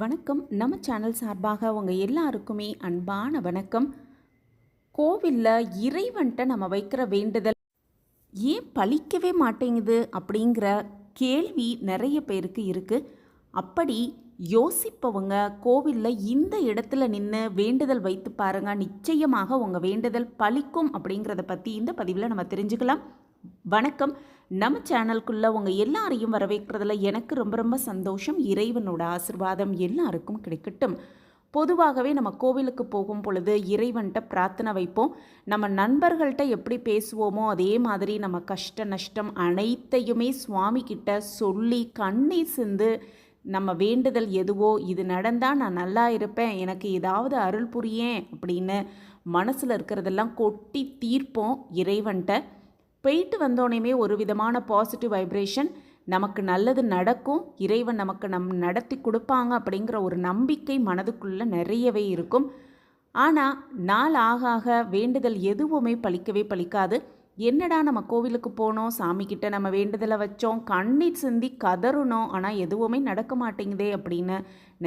வணக்கம். நம்ம சேனல் சார்பாக உங்கள் எல்லாருக்குமே அன்பான வணக்கம். கோவிலில் இறைவன்ட்ட நம்ம வைக்கிற வேண்டுதல் ஏன் பழிக்கவே மாட்டேங்குது அப்படிங்கிற கேள்வி நிறைய பேருக்கு இருக்குது அப்படி யோசிப்பவங்க கோவிலில் இந்த இடத்துல நின்று வேண்டுதல் வைத்து பாருங்க. நிச்சயமாக உங்கள் வேண்டுதல் பழிக்கும் அப்படிங்கிறத பற்றி இந்த பதிவில் நம்ம தெரிஞ்சுக்கலாம். வணக்கம். நம்ம சேனலுக்குள்ளே உங்கள் எல்லாரையும் வரவேற்கிறதுல எனக்கு ரொம்ப ரொம்ப சந்தோஷம். இறைவனோட ஆசிர்வாதம் எல்லாருக்கும் கிடைக்கட்டும். பொதுவாகவே நம்ம கோவிலுக்கு போகும் பொழுது இறைவன்கிட்ட பிரார்த்தனை வைப்போம். நம்ம நண்பர்கள்ட்ட எப்படி பேசுவோமோ அதே மாதிரி நம்ம கஷ்ட நஷ்டம் அனைத்தையுமே சுவாமிக்கிட்ட சொல்லி கண்ணீர் சிந்து நம்ம வேண்டுதல் எதுவோ இது நடந்தால் நான் நல்லா இருப்பேன் எனக்கு ஏதாவது அருள் புரியேன் அப்படின்னு மனசில் இருக்கிறதெல்லாம் கொட்டி தீர்ப்போம் இறைவன்கிட்ட போயிட்டு வந்தோடனேமே ஒரு விதமான பாசிட்டிவ் வைப்ரேஷன் நமக்கு நல்லது நடக்கும். இறைவன் நமக்கு நம் நடத்தி கொடுப்பாங்க அப்படிங்கிற ஒரு நம்பிக்கை மனதுக்குள்ளே நிறையவே இருக்கும். ஆனால் நாள் ஆக ஆக வேண்டுதல் எதுவுமே பலிக்கவே பலிக்காது என்னடா நம்ம கோவிலுக்கு போனோம் சாமிக்கிட்ட நம்ம வேண்டுதலை வச்சோம் கண்ணீர் சிந்தி கதறணும் ஆனால் எதுவுமே நடக்க மாட்டேங்குதே அப்படின்னு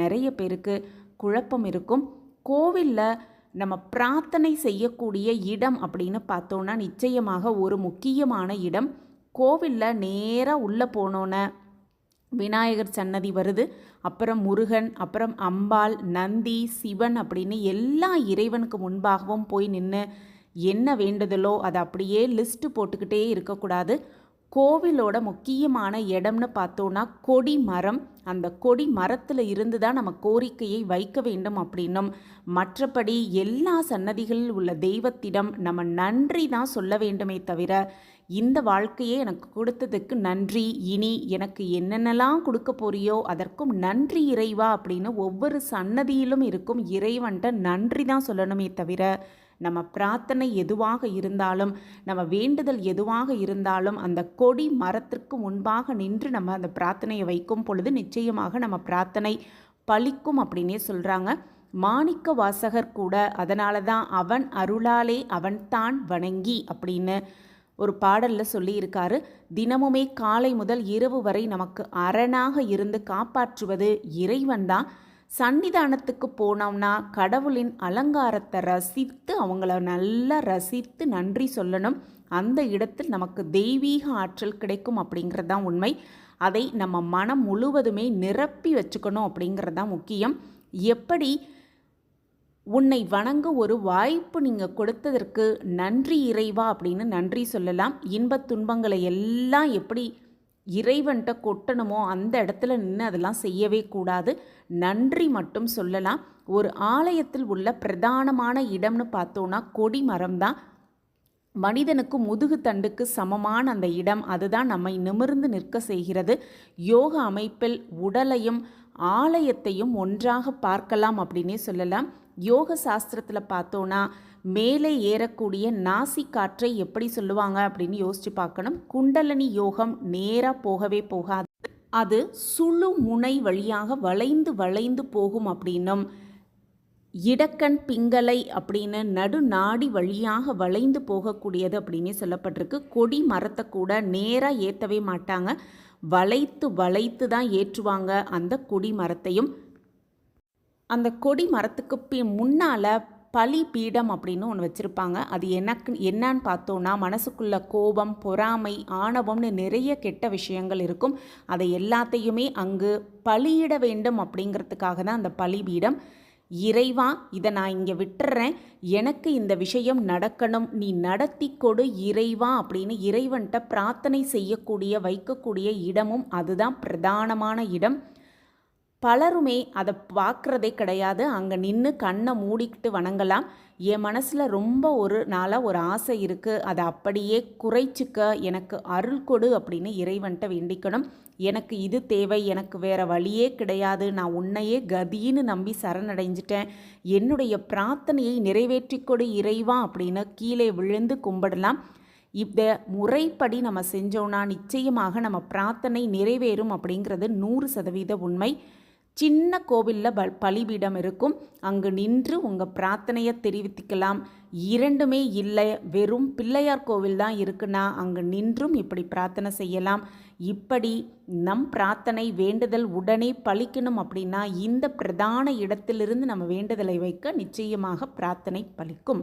நிறைய பேருக்கு குழப்பம் இருக்கும். கோவிலில் நம்ம பிரார்த்தனை செய்யக்கூடிய இடம் அப்படின்னு பார்த்தோன்னா நிச்சயமாக ஒரு முக்கியமான இடம். கோவிலில் நேராக உள்ளே போனோன்னே விநாயகர் சன்னதி வருது. அப்புறம் முருகன் அப்புறம் அம்பாள் நந்தி சிவன் அப்படின்னு எல்லா இறைவனுக்கு முன்பாகவும் போய் நின்று என்ன வேண்டுதலோ அதை அப்படியே லிஸ்ட்டு போட்டுக்கிட்டே இருக்கக்கூடாது. கோவிலோட முக்கியமான இடம்னு பார்த்தோன்னா கொடி மரம் அந்த கொடி மரத்தில் இருந்து தான் நம்ம கோரிக்கையை வைக்க வேண்டும் அப்படின்னும். மற்றபடி எல்லா சன்னதிகளில் உள்ள தெய்வத்திடம் நம்ம நன்றி தான் சொல்ல வேண்டுமே தவிர இந்த வாழ்க்கையே எனக்கு கொடுத்ததுக்கு நன்றி. இனி எனக்கு என்னென்னலாம் கொடுக்க போறியோ அதற்கும் நன்றி இறைவா அப்படின்னு ஒவ்வொரு சன்னதியிலும் இருக்கும் இறைவன்ட்ட நன்றி தான் சொல்லணுமே தவிர நம்ம பிரார்த்தனை எதுவாக இருந்தாலும் நம்ம வேண்டுதல் எதுவாக இருந்தாலும் அந்த கொடி மரத்திற்கு முன்பாக நின்று நம்ம அந்த பிரார்த்தனையை வைக்கும் பொழுது நிச்சயமாக நம்ம பிரார்த்தனை பலிக்கும் அப்படின்னே சொல்கிறாங்க மாணிக்க வாசகர் கூட அதனால தான் அவன் அருளாலே அவன்தான் வணங்கி அப்படின்னு ஒரு பாடலில் சொல்லியிருக்காரு. தினமுமே காலை முதல் இரவு வரை நமக்கு அரணாக இருந்து காப்பாற்றுவது இறைவன் தான். சன்னிதானத்துக்கு போனோம்னா கடவுளின் அலங்காரத்தை ரசித்து அவங்கள நல்லா ரசித்து நன்றி சொல்லணும். அந்த இடத்தில் நமக்கு தெய்வீக ஆற்றல் கிடைக்கும் அப்படிங்கிறது தான் உண்மை. அதை நம்ம மனம் முழுவதுமே நிரப்பி வச்சுக்கணும் அப்படிங்கிறது தான் முக்கியம். எப்படி உன்னை வணங்க ஒரு வாய்ப்பு நீங்கள் கொடுத்ததற்கு நன்றி இறைவா அப்படின்னு நன்றி சொல்லலாம். இன்பத் துன்பங்களை எல்லாம் எப்படி இறைவன்கிட்ட கொட்டணுமோ அந்த இடத்துல நின்று அதெல்லாம் செய்யவே கூடாது. நன்றி மட்டும் சொல்லலாம். ஒரு ஆலயத்தில் உள்ள பிரதானமான இடம்னு பார்த்தோன்னா கொடி மரம் தான் மனிதனுக்கு முதுகு தண்டுக்கு சமமான அந்த இடம் அதுதான் நம்மை நிமிர்ந்து நிற்க செய்கிறது. யோக அமைப்பில் உடலையும் ஆலயத்தையும் ஒன்றாக பார்க்கலாம் அப்படின்னே சொல்லலாம். யோக சாஸ்திரத்தில் பார்த்தோன்னா மேலே ஏறக்கூடிய நாசி காற்றை எப்படி சொல்லுவாங்க அப்படின்னு யோசிச்சு பார்க்கணும். குண்டலனி யோகம் நேராக போகவே போகாது. அது சுழு முனை வழியாக வளைந்து வளைந்து போகும் அப்படின்னும். இடக்கண் பிங்கலை அப்படின்னு நடு நாடி வழியாக வளைந்து போகக்கூடியது அப்படின்னு சொல்லப்பட்டிருக்கு. கொடி மரத்தை கூட நேராக ஏற்றவே மாட்டாங்க. வளைத்து வளைத்து தான் ஏற்றுவாங்க அந்த கொடி மரத்தையும். அந்த கொடி மரத்துக்கு பி முன்னால் பலி பீடம் அப்படின்னு ஒன்று வச்சுருப்பாங்க. அது எனக்கு என்னன்னு பார்த்தோன்னா மனசுக்குள்ள கோபம் பொறாமை ஆணவம்னு நிறைய கெட்ட விஷயங்கள் இருக்கும். அதை எல்லாத்தையுமே அங்கு பலியிட வேண்டும் அப்படிங்கிறதுக்காக தான் அந்த பலி பீடம். இறைவா இதை நான் இங்கே விட்டுறேன். எனக்கு இந்த விஷயம் நடக்கணும். நீ நடத்தி கொடு இறைவா அப்படின்னு இறைவன்கிட்ட பிரார்த்தனை செய்யக்கூடிய வைக்கக்கூடிய இடமும் அதுதான் பிரதானமான இடம். பலருமே அதை பார்க்குறதே கிடையாது. அங்கே நின்று கண்ணை மூடிக்கிட்டு வணங்கலாம். என் மனசில் ரொம்ப ஒரு நாளாக ஒரு ஆசை இருக்குது அதை அப்படியே குறைச்சிக்க எனக்கு அருள் கொடு அப்படின்னு இறைவன்ட்ட வேண்டிக்கணும். எனக்கு இது தேவை எனக்கு வேறு வழியே கிடையாது. நான் உன்னையே கதின்னு நம்பி சரணடைஞ்சிட்டேன். என்னுடைய பிரார்த்தனையை நிறைவேற்றி கொடு இறைவா அப்படின்னு கீழே விழுந்து கும்பிடலாம். இந்த முறைப்படி நம்ம செஞ்சோன்னா நிச்சயமாக நம்ம பிரார்த்தனை நிறைவேறும் அப்படிங்கிறது நூறு சதவீத உண்மை. சின்ன கோவிலில் ப பலிபீடம் இருக்கும். அங்கு நின்று உங்கள் பிரார்த்தனையை தெரிவித்துக்கலாம். இரண்டுமே இல்லை. வெறும் பிள்ளையார் கோவில் தான் இருக்குன்னா அங்கு நின்றும் இப்படி பிரார்த்தனை செய்யலாம். இப்படி நம் பிரார்த்தனை வேண்டுதல் உடனே பலிக்கணும் அப்படின்னா இந்த பிரதான இடத்திலிருந்து நம்ம வேண்டுதலை வைக்க நிச்சயமாக பிரார்த்தனை பலிக்கும்.